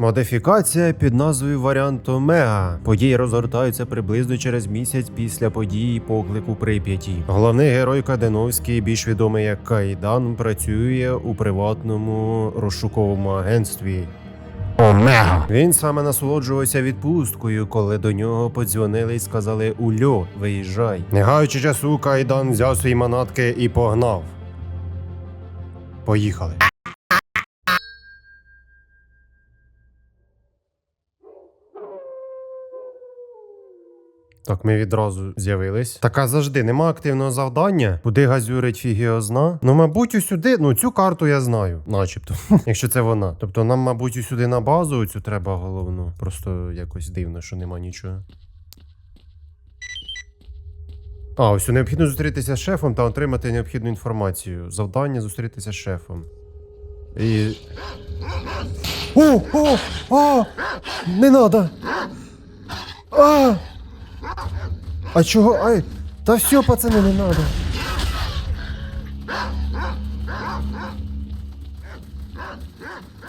Модифікація під назвою варіант Омега. Події розгортаються приблизно через місяць після події поклику Прип'яті. Головний герой Каденовський, більш відомий як Кайдан, працює у приватному розшуковому агентстві. Омега. Він саме насолоджувався відпусткою, коли до нього подзвонили і сказали Ульо, виїжджай. Не гаючи часу, Кайдан взяв свої манатки і погнав. Поїхали. Так, ми відразу з'явились. Така завжди нема активного завдання. Куди газюрить фігіозна? Ну, мабуть, усюди. Ну, цю карту я знаю, начебто, якщо це вона. Тобто, нам, мабуть, усюди на базу цю треба головну. Просто якось дивно, що нема нічого. А, ось необхідно зустрітися з шефом та отримати необхідну інформацію. Завдання зустрітися з шефом. І. О! О! О! Не надо! А! А чого? Ай! Та все, пацани, не надо.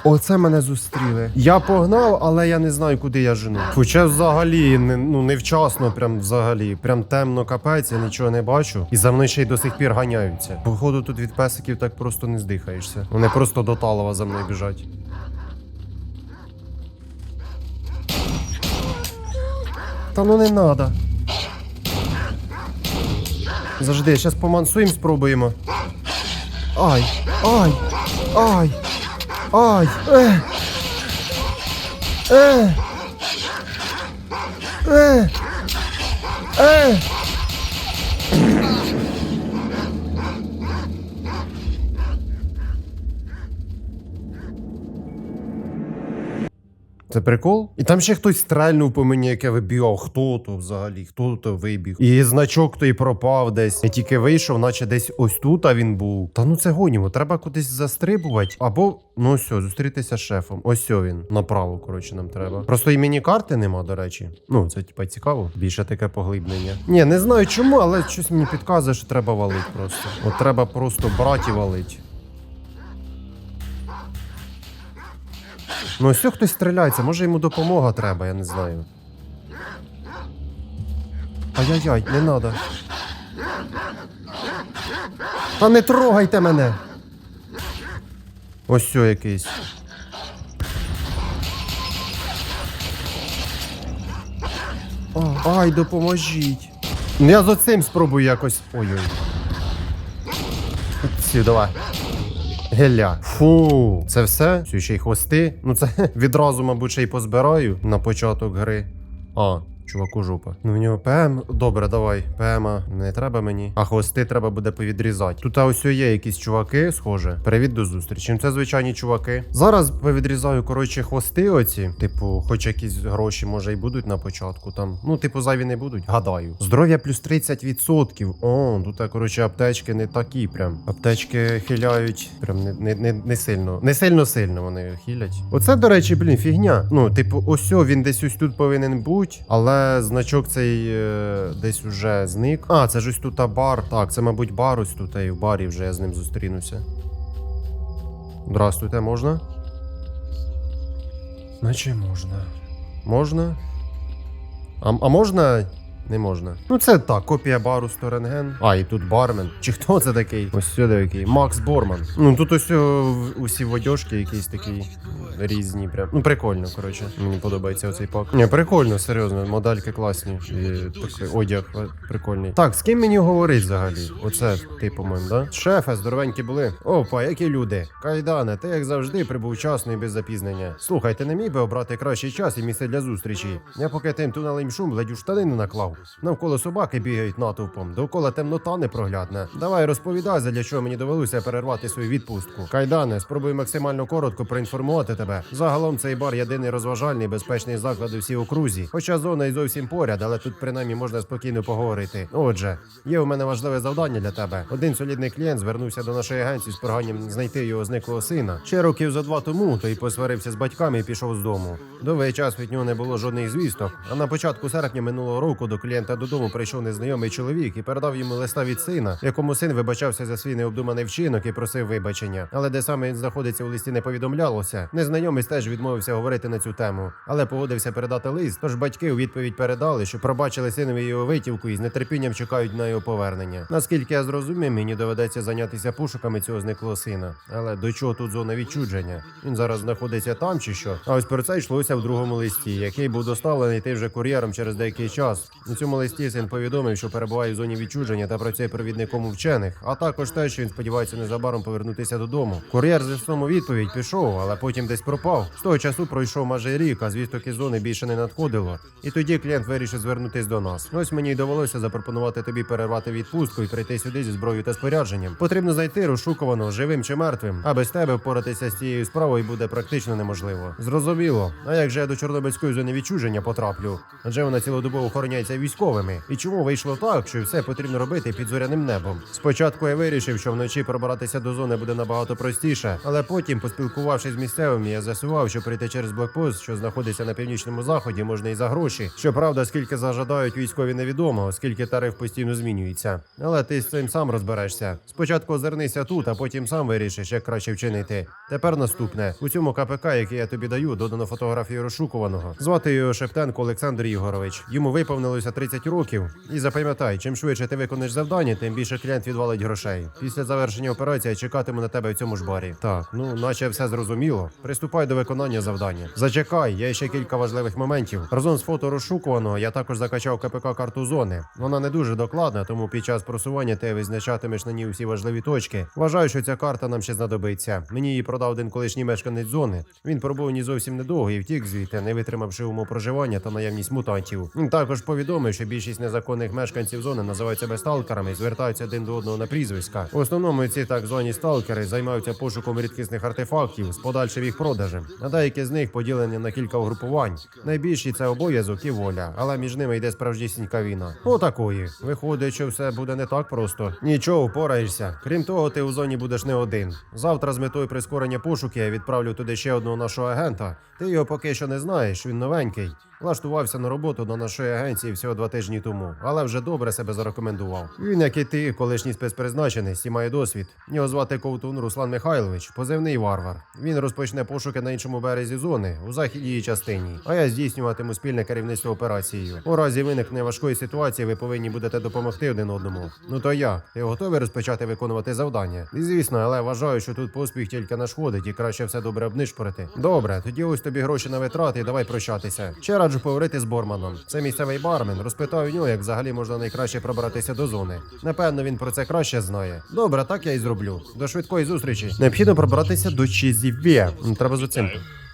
Оце мене зустріли. Я погнав, але я не знаю, куди я жену. Хоча взагалі не, ну, невчасно, прям взагалі. Прям темно капець, я нічого не бачу. І за мною ще й до сих пір ганяються. Походу, тут від песиків так просто не здихаєшся. Вони просто до Талова за мною біжать. Та ну не надо. Завжди, зараз помансуємо, спробуємо. Ай, ай, ай, ай, е. Е. Е. Е. Це прикол? І там ще хтось стрельнув по мені, як я вибігав. Хто то взагалі? Хто то вибіг? І значок той пропав десь. Я тільки вийшов, наче десь ось тут а він був. Та ну це гоніво, треба кудись застрибувати. Або ну все, зустрітися з шефом. Ось він. Направо, коротше, нам треба. Просто імені карти нема, до речі. Ну, це типа цікаво. Більше таке поглиблення. Ні, не знаю чому, але щось мені підказує, що треба валити просто. От треба просто брати і Ну, ось хтось стріляється, може йому допомога треба, я не знаю. Ай-яй-яй, не надо. Та не трогайте мене. Ось сьо якийсь. О, ай, допоможіть. Ну я з оцим спробую якось. Ой-ой. Сі, давай. Геля. Фу, це все? Все ще й хвости. Ну це відразу, мабуть, ще й позбираю на початок гри. А, чуваку жопа. Ну в нього ПМ. Добре, давай. ПМа не треба мені. А хвости треба буде повідрізати. Тут ось є якісь чуваки, схоже. Привіт до зустрічі. Це звичайні чуваки. Зараз повідрізаю, коротше, хвости оці. Типу, хоч якісь гроші, може, і будуть на початку там. Ну, типу, зайві не будуть. Гадаю. Здоров'я плюс 30%. О, тут, коротше, аптечки не такі прям. Аптечки хиляють. Прям не, не, не, не сильно. Не сильно сильно вони хилять. Оце, до речі, блін, фігня. Ну, типу, ось він десь ось тут повинен бути, але значок цей е, десь уже зник. А, це ж ось тут бар. Так, це, мабуть, бар ось тут, і в барі вже я з ним зустрінуся. Здравствуйте, можна? Наче можна. Можна? А, а можна? Не можна. Ну це так, копія бару Сторенген. А, і тут бармен. Чи хто це такий? Ось сюди який. Макс Борман. Ну тут ось усі водьошки якісь такі різні. Прям. Ну прикольно, коротше. Мені подобається оцей пак. Ні, прикольно, серйозно. Модельки класні. І такий одяг е, прикольний. Так, з ким мені говорить взагалі? Оце ти, по-моєму, да? Шефе, здоровенькі були. Опа, які люди. Кайдане, ти як завжди прибув вчасно і без запізнення. Слухай, ти не міг би обрати кращий час і місце для зустрічі. Я поки тим тунелем шум ледь у штанину наклав. Навколо собаки бігають натовпом, довкола темнота непроглядна. Давай розповідай, задля чого мені довелося перервати свою відпустку. Кайдане, спробуй максимально коротко проінформувати тебе. Загалом цей бар єдиний розважальний безпечний заклад у всій окрузі. Хоча зона і зовсім поряд, але тут принаймні можна спокійно поговорити. Отже, є у мене важливе завдання для тебе. Один солідний клієнт звернувся до нашої агенції з проханням знайти його зниклого сина. Ще років за два тому той посварився з батьками і пішов з дому. Довгий час від нього не було жодних звісток. А на початку серпня минулого року до клієнта додому прийшов незнайомий чоловік і передав йому листа від сина, якому син вибачався за свій необдуманий вчинок і просив вибачення. Але де саме він знаходиться у листі, не повідомлялося. Незнайомець теж відмовився говорити на цю тему, але погодився передати лист. Тож батьки у відповідь передали, що пробачили синові його витівку і з нетерпінням чекають на його повернення. Наскільки я зрозумів, мені доведеться зайнятися пошуками цього зниклого сина. Але до чого тут зона відчудження? Він зараз знаходиться там чи що? А ось про це йшлося в другому листі, який був доставлений тим же кур'єром через деякий час. Цьому листі син повідомив, що перебуває в зоні відчудження та працює провідником у вчених, а також те, що він сподівається незабаром повернутися додому. Кур'єр з листом відповідь пішов, але потім десь пропав. З того часу пройшов майже рік, а звісток із зони більше не надходило. І тоді клієнт вирішив звернутись до нас. Ось мені й довелося запропонувати тобі перервати відпустку і прийти сюди зі зброєю та спорядженням. Потрібно знайти розшукуваного живим чи мертвим, а без тебе впоратися з цією справою буде практично неможливо. Зрозуміло. А як же я до Чорнобильської зони відчуження потраплю? Адже вона цілодобово охороняється військовими. І чому вийшло так, що все потрібно робити під зоряним небом? Спочатку я вирішив, що вночі пробиратися до зони буде набагато простіше, але потім, поспілкувавшись з місцевими, я з'ясував, що прийти через блокпост, що знаходиться на північному заході, можна і за гроші. Щоправда, скільки зажадають військові, невідомо, оскільки тариф постійно змінюється. Але ти з цим сам розберешся. Спочатку озирнися тут, а потім сам вирішиш, як краще вчинити. Тепер наступне у цьому КПК, який я тобі даю, додано фотографію розшукуваного. Звати його Шептенко Олександр Ігорович. Йому виповнилося 30 років. І запам'ятай, чим швидше ти виконаєш завдання, тим більше клієнт відвалить грошей. Після завершення операції чекатиму на тебе в цьому ж барі. Так, ну наче все зрозуміло. Приступай до виконання завдання. Зачекай, є ще кілька важливих моментів. Разом з фото розшукуваного я також закачав КПК карту зони. Вона не дуже докладна, тому під час просування ти визначатимеш на ній усі важливі точки. Вважаю, що ця карта нам ще знадобиться. Мені її продав один колишній мешканець зони. Він пробув в ній зовсім недовго і втік звідти, не витримавши умов проживання та наявність мутантів. Також повідомив, що більшість незаконних мешканців зони називають себе сталкерами і звертаються один до одного на прізвиська. В основному ці так звані сталкери займаються пошуком рідкісних артефактів з подальшим їх продажем. А деякі з них поділені на кілька угрупувань. Найбільші це обов'язок і воля, але між ними йде справжнісінька війна. Отакої. Виходить, що все буде не так просто. Нічого, впораєшся. Крім того, ти у зоні будеш не один. Завтра з метою прискорення пошуки я відправлю туди ще одного нашого агента. Ти його поки що не знаєш, він новенький. Влаштувався на роботу до нашої агенції всього два тижні тому, але вже добре себе зарекомендував. Він, як і ти, колишній спецпризначенець і має досвід. Його звати Ковтун Руслан Михайлович, позивний варвар. Він розпочне пошуки на іншому березі зони у західній частині. А я здійснюватиму спільне керівництво операцією. У разі виникнення важкої ситуації, ви повинні будете допомогти один одному. Ну то як? Ти готовий розпочати виконувати завдання? І звісно, але вважаю, що тут поспіх тільки нашкодить і краще все добре обнишпорити. Добре, тоді ось тобі гроші на витрати, давай прощатися. Ще раджу поговорити з Борманом. Це місцевий бармен. Розпитав у нього, як взагалі можна найкраще пробратися до зони. Напевно, він про це краще знає. Добре, так я і зроблю. До швидкої зустрічі. Необхідно пробратися до Чізівє. Треба за цим.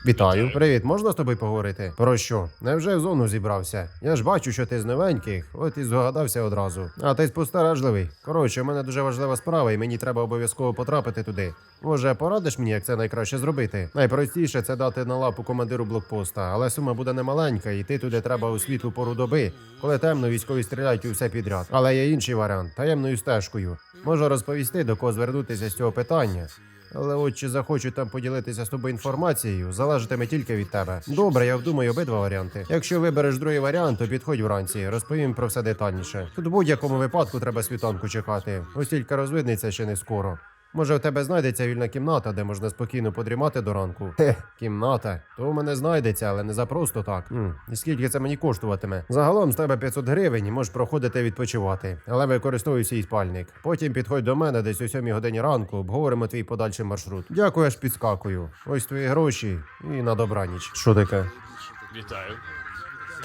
Вітаю, привіт, можна з тобою поговорити? Про що? Невже в зону зібрався? Я ж бачу, що ти з новеньких, от і згадався одразу. А ти спостережливий. Коротше, у мене дуже важлива справа, і мені треба обов'язково потрапити туди. Може, порадиш мені, як це найкраще зробити? Найпростіше це дати на лапу командиру блокпоста, але сума буде немаленька, і йти туди треба у світлу пору доби, коли темно військові стріляють у все підряд. Але є інший варіант таємною стежкою. Можу розповісти, до кого звернутися з цього питання. Але от чи захочуть там поділитися з тобою інформацією, залежатиме тільки від тебе. Добре, я вдумаю обидва варіанти. Якщо вибереш другий варіант, то підходь вранці, розповім про все детальніше. Тут в будь-якому випадку треба світанку чекати. Ось тільки розвиднеться ще не скоро. Може, у тебе знайдеться вільна кімната, де можна спокійно подрімати до ранку. Хе, кімната. То у мене знайдеться, але не за просто так. М, і скільки це мені коштуватиме? Загалом з тебе 500 гривень і можеш проходити відпочивати. Але використовуй свій спальник. Потім підходь до мене десь о 7 годині ранку, обговоримо твій подальший маршрут. Дякую, аж підскакую. Ось твої гроші і на добраніч. Що таке? Вітаю.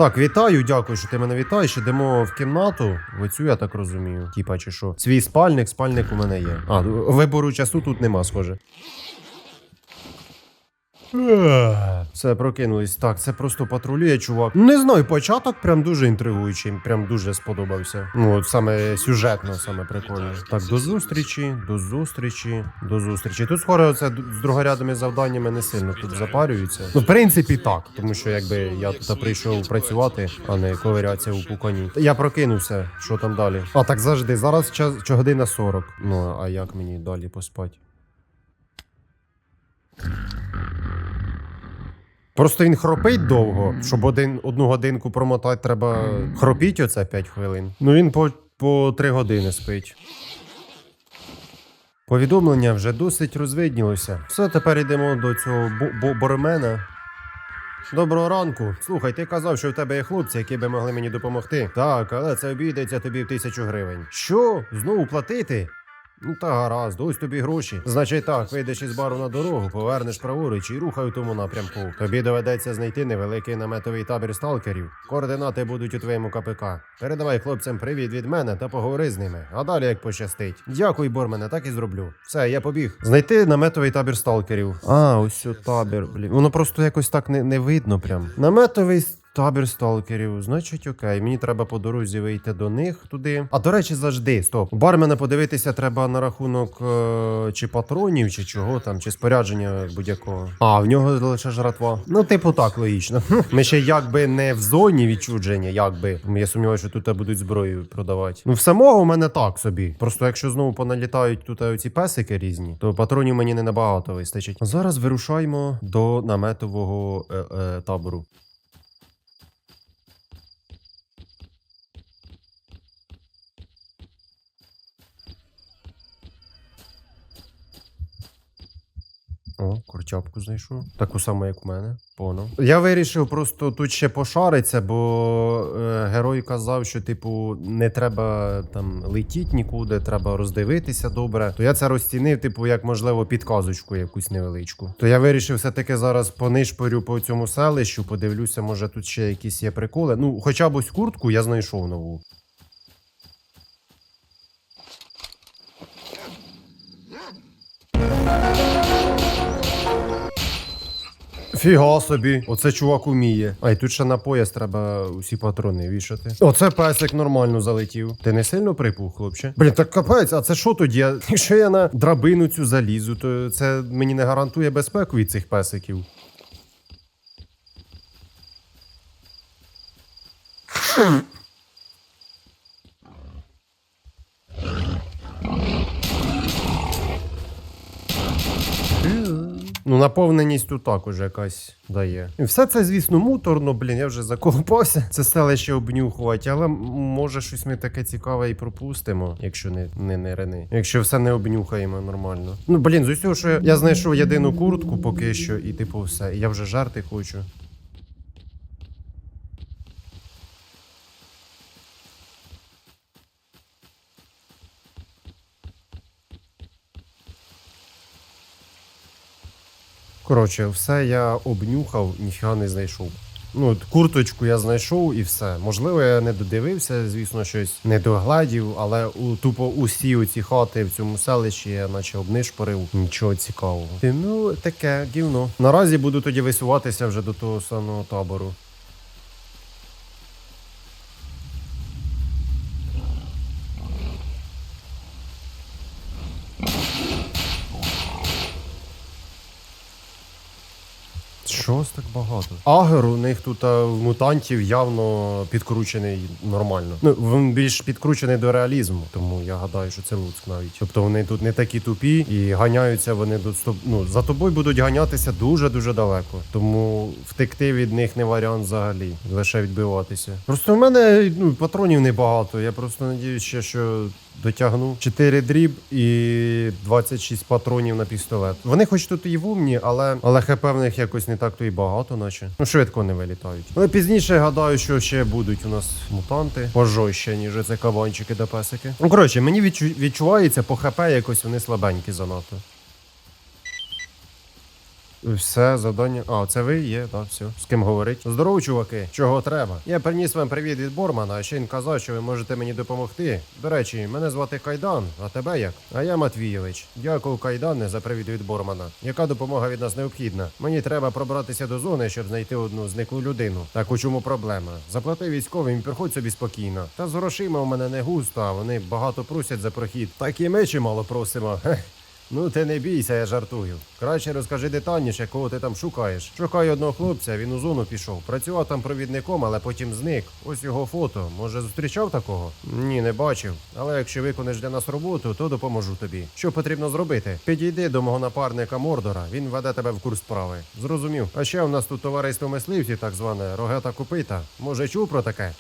Так, вітаю, дякую, що ти мене вітаєш. Ідемо в кімнату. Оцю я так розумію. Тіпа чи що. Свій спальник, спальник у мене є. А, вибору часу тут нема, схоже. Все, прокинулись. Так, це просто патрулює, чувак. Не знаю, початок прям дуже інтригуючий, прям дуже сподобався. Ну, от саме сюжетно, саме прикольно. Так, до зустрічі, до зустрічі, до зустрічі. Тут скоро це з другорядними завданнями не сильно тут запарюються. Ну, в принципі, так, тому що якби я тут прийшов працювати, а не ковирятися у пукані. Я прокинувся, що там далі? А так завжди. Зараз час година 40. Ну, а як мені далі поспати? Просто він хропить довго, щоб один, одну годинку промотати, треба хропіть оце 5 хвилин. Ну він по, по 3 години спить. Повідомлення вже досить розвиднілося. Все, тепер йдемо до цього бо- бо- боремена. Доброго ранку. Слухай, ти казав, що в тебе є хлопці, які би могли мені допомогти. Так, але це обійдеться тобі в тисячу гривень. Що? Знову платити? Ну та гаразд, ось тобі гроші. Значить так, вийдеш із бару на дорогу, повернеш праворуч і рухай у тому напрямку. Тобі доведеться знайти невеликий наметовий табір сталкерів. Координати будуть у твоєму КПК. Передавай хлопцям привіт від мене та поговори з ними. А далі як пощастить. Дякуй, Бормене, так і зроблю. Все, я побіг. Знайти наметовий табір сталкерів. А, ось о табір, блін. Воно просто якось так не, не видно прям. Наметовий Табір сталкерів, значить, окей, мені треба по дорозі вийти до них туди. А до речі, завжди, стоп. У бармена подивитися треба на рахунок е, чи патронів, чи чого там, чи спорядження будь-якого. А, в нього лише жратва. Ну, типу, так, логічно. Ми ще якби не в зоні відчудження, якби. Я сумніваюся, що тут будуть зброю продавати. Ну, в самого у мене так собі. Просто якщо знову поналітають тут оці песики різні, то патронів мені не набагато вистачить. Зараз вирушаємо до наметового е, е, табору. О, курчапку знайшов. Таку саму, як у мене. Понял. Я вирішив просто тут ще пошаритися, бо е, герой казав, що, типу, не треба там летіти нікуди, треба роздивитися добре. То я це розцінив, типу, як можливо, підказочку якусь невеличку. То я вирішив все-таки зараз понишпорю по цьому селищу, подивлюся, може тут ще якісь є приколи. Ну, хоча б ось куртку я знайшов нову. Фіга собі, оце чувак уміє. А й тут ще на пояс треба усі патрони вішати. Оце песик нормально залетів. Ти не сильно припух, хлопче? Блін, так капець, а це що тоді? Якщо я на драбину цю залізу, то це мені не гарантує безпеку від цих песиків. Ну, наповненість тут також якась дає. І все це, звісно, муторно, блін, я вже заколупався. Це селище обнюхувати, але може щось ми таке цікаве і пропустимо, якщо не, не, не рени. Якщо все не обнюхаємо нормально. Ну, блін, з усього, що я знайшов єдину куртку поки що, і типу все. І я вже жарти хочу. Коротше, все я обнюхав, ніфіга не знайшов. Ну, курточку я знайшов і все. Можливо, я не додивився, звісно, щось не догладів, але у тупо усі оці хати в цьому селищі я наче обнишпорив. Нічого цікавого. Ну, таке гівно. Наразі буду тоді висуватися вже до того самого табору. Що ж так багато? Агер у них тут а, в мутантів явно підкручений нормально. Ну він більш підкручений до реалізму, тому я гадаю, що це Луцьк навіть. Тобто вони тут не такі тупі і ганяються вони до ну, за тобою будуть ганятися дуже дуже далеко. Тому втекти від них не варіант взагалі, лише відбиватися. Просто в мене ну, патронів небагато. Я просто надіюся, що дотягну 4 дріб і 26 патронів на пістолет. Вони хоч тут і вумні, але, але хп в них якось не так то і багато, наче. Ну, швидко не вилітають. Але пізніше гадаю, що ще будуть у нас мутанти пожорще, ніж це кабанчики та песики. Ну, коротше, мені відчу- відчувається по хп якось вони слабенькі занадто. Все, завдання. А, це ви є, так, все. З ким говорить? Здорово, чуваки. Чого треба? Я приніс вам привіт від Бормана, а ще він казав, що ви можете мені допомогти. До речі, мене звати Кайдан, а тебе як? А я Матвійович. Дякую, Кайдане, за привіт від Бормана. Яка допомога від нас необхідна? Мені треба пробратися до зони, щоб знайти одну зниклу людину. Так у чому проблема? Заплати військовим і приходь собі спокійно. Та з грошима у мене не густо, а вони багато просять за прохід. Так і ми чимало просимо. Ну ти не бійся, я жартую. Краще розкажи детальніше, кого ти там шукаєш. Шукаю одного хлопця, він у зону пішов. Працював там провідником, але потім зник. Ось його фото. Може, зустрічав такого? Ні, не бачив. Але якщо виконаєш для нас роботу, то допоможу тобі. Що потрібно зробити? Підійди до мого напарника Мордора, він веде тебе в курс справи. Зрозумів. А ще у нас тут товариство мисливців, так зване рогата копита. Може, чув про таке?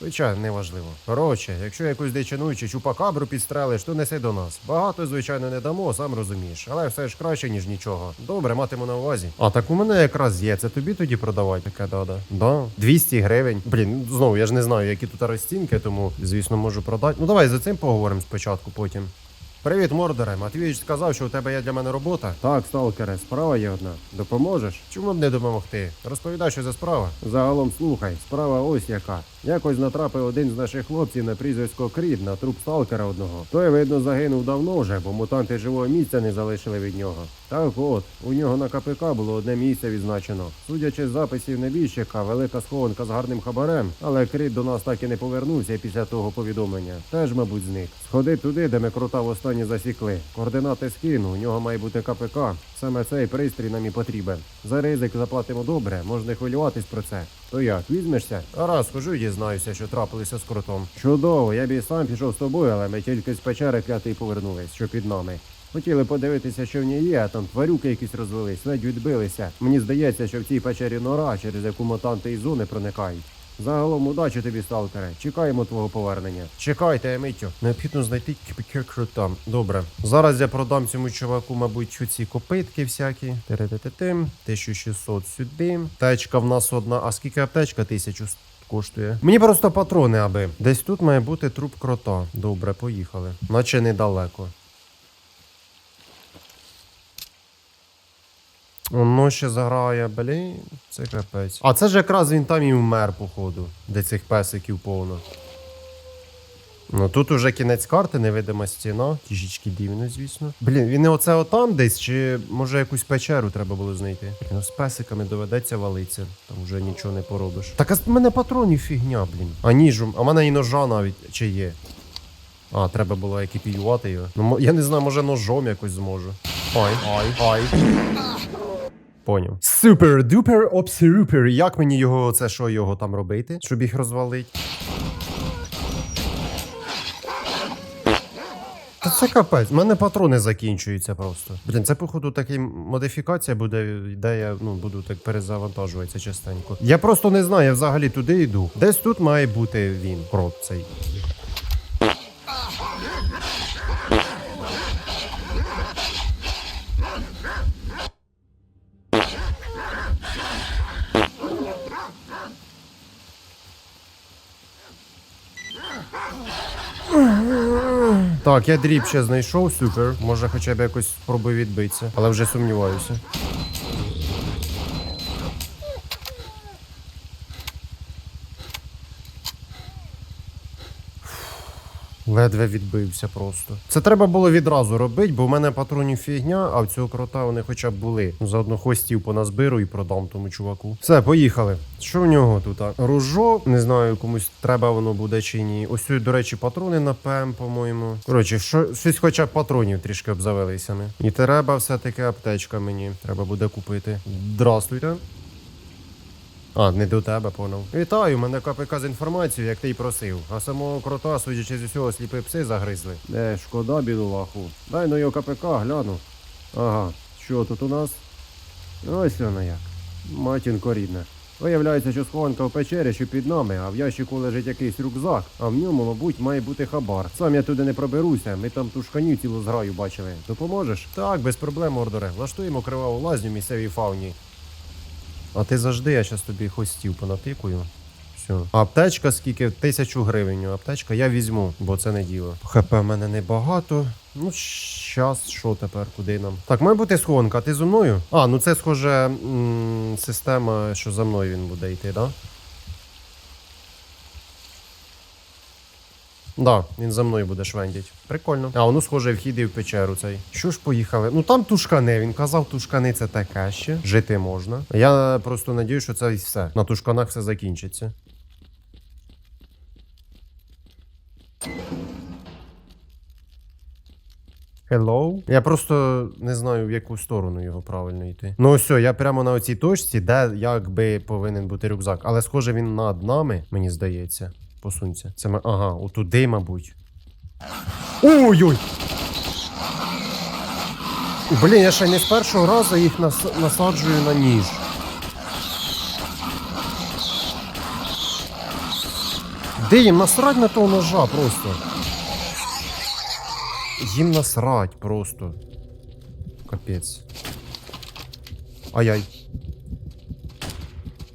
Звичайно, неважливо. Коротше, якщо якусь дичину чи чупакабру підстрелиш, то неси до нас. Багато, звичайно, не дамо, сам розумієш, але все ж краще, ніж нічого. Добре, матиму на увазі. А так у мене якраз є. Це тобі тоді продавати таке дада. Да. 200 гривень. Блін, ну, знову я ж не знаю, які тут розцінки, тому звісно можу продати. Ну давай за цим поговоримо спочатку, потім. Привіт, Мордоре. Матвійович сказав, що у тебе є для мене робота. Так, сталкере, справа є одна. Допоможеш? Чому б не допомогти? Розповідай, що за справа. Загалом слухай, справа ось яка. Якось натрапив один з наших хлопців на прізвисько Крід на труп сталкера одного. Той, видно, загинув давно вже, бо мутанти живого місця не залишили від нього. Так от, у нього на КПК було одне місце відзначено. Судячи з записів небіжчика, велика схованка з гарним хабарем, але Крід до нас так і не повернувся після того повідомлення. Теж, мабуть, зник. Сходи туди, де ми крута востаннє засікли. Координати скину, у нього має бути КПК. Саме цей пристрій нам і потрібен. За ризик заплатимо добре, можна хвилюватись про це. То як, візьмешся? Раз, хожу і дізнаюся, що трапилося з крутом. Чудово, я б і сам пішов з тобою, але ми тільки з печери клятий повернулись, що під нами. Хотіли подивитися, що в ній є, а там тварюки якісь розвелись, ледь відбилися. Мені здається, що в цій печері нора, через яку мутанти із зони проникають. Загалом удачі тобі, сталкере. Чекаємо твого повернення. Чекайте, Миттю. Необхідно знайти крута. Добре. Зараз я продам цьому чуваку, мабуть, ці копитки всякі. Теретететим. 1600 сюди. Течка в нас одна. А скільки аптечка? 1000 коштує. Мені просто патрони, аби. Десь тут має бути труп крота. Добре, поїхали. Наче недалеко. Воно ще заграє, блін, це капець. А це ж якраз він там і вмер, походу, де цих песиків повно. Ну тут уже кінець карти, невидима стіна. Тішечки дивно, звісно. Блін, він не оце отам десь, чи може якусь печеру треба було знайти. Ну з песиками доведеться валитися. Там вже нічого не поробиш. Так а з мене патронів фігня, блін. А ніжу, а в мене і ножа навіть чи є. А, треба було екіпіювати його. Ну, я не знаю, може ножом якось зможу. Ай, ай, ай. Поняв. Супер дупер обсерупер. Як мені його, це що його там робити, щоб їх розвалити? Та це капець, в мене патрони закінчуються просто. Блін, це походу така модифікація буде, де я ну, буду так перезавантажуватися частенько. Я просто не знаю, я взагалі туди йду. Десь тут має бути він, крот цей. Так, я дріб ще знайшов, супер. Може хоча б якось спробую відбитися, але вже сумніваюся. Ледве відбився просто. Це треба було відразу робити, бо в мене патронів фігня, а в цього крота вони хоча б були. Заодно хвостів поназбиру і продам тому чуваку. Все, поїхали. Що в нього тут? Ружо, не знаю, комусь треба воно буде чи ні. Ось до речі, патрони на ПМ, по-моєму. Коротше, що, щось хоча б патронів трішки обзавелися. ми. І треба все-таки аптечка мені. Треба буде купити. Здрастуйте. А, не до тебе, поняв. Вітаю, мене КПК з інформацією, як ти й просив. А самого крота, судячи з усього, сліпі пси загризли. Е, шкода, бідолаху. Дай ну його КПК, гляну. Ага, що тут у нас? Ось воно як. Матінко рідна. Виявляється, що схованка в печері, що під нами, а в ящику лежить якийсь рюкзак, а в ньому, мабуть, має бути хабар. Сам я туди не проберуся, ми там ту шканю цілу зграю бачили. Допоможеш? Так, без проблем, ордере. Влаштуємо криваву лазню місцевій фауні. А ти завжди, я зараз тобі хостів понатикую. Все. Аптечка скільки? Тисячу гривень. Аптечка я візьму, бо це не діло. ХП в мене небагато. Ну, щас, що тепер, куди нам? Так, має бути схованка, ти зо мною? А, ну це схоже м- система, що за мною він буде йти, да? Да, він за мною буде швендять. Прикольно. А воно схоже вхід і в печеру цей. Що ж поїхали? Ну там тушкани. Він казав, тушкани це таке ще. Жити можна. Я просто надію, що це і все. На тушканах все закінчиться. Hello? Я просто не знаю, в яку сторону його правильно йти. Ну ось, я прямо на оцій точці, де якби повинен бути рюкзак. Але схоже, він над нами, мені здається. Посунься. Це ми. Ага, отуди, мабуть. Ой-ой! Блін, я ще не з першого разу їх нас... насаджую на ніж. Де їм насрать на того ножа просто? Їм насрать просто. Капець. Ай-яй.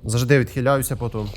Завжди відхиляюся потім.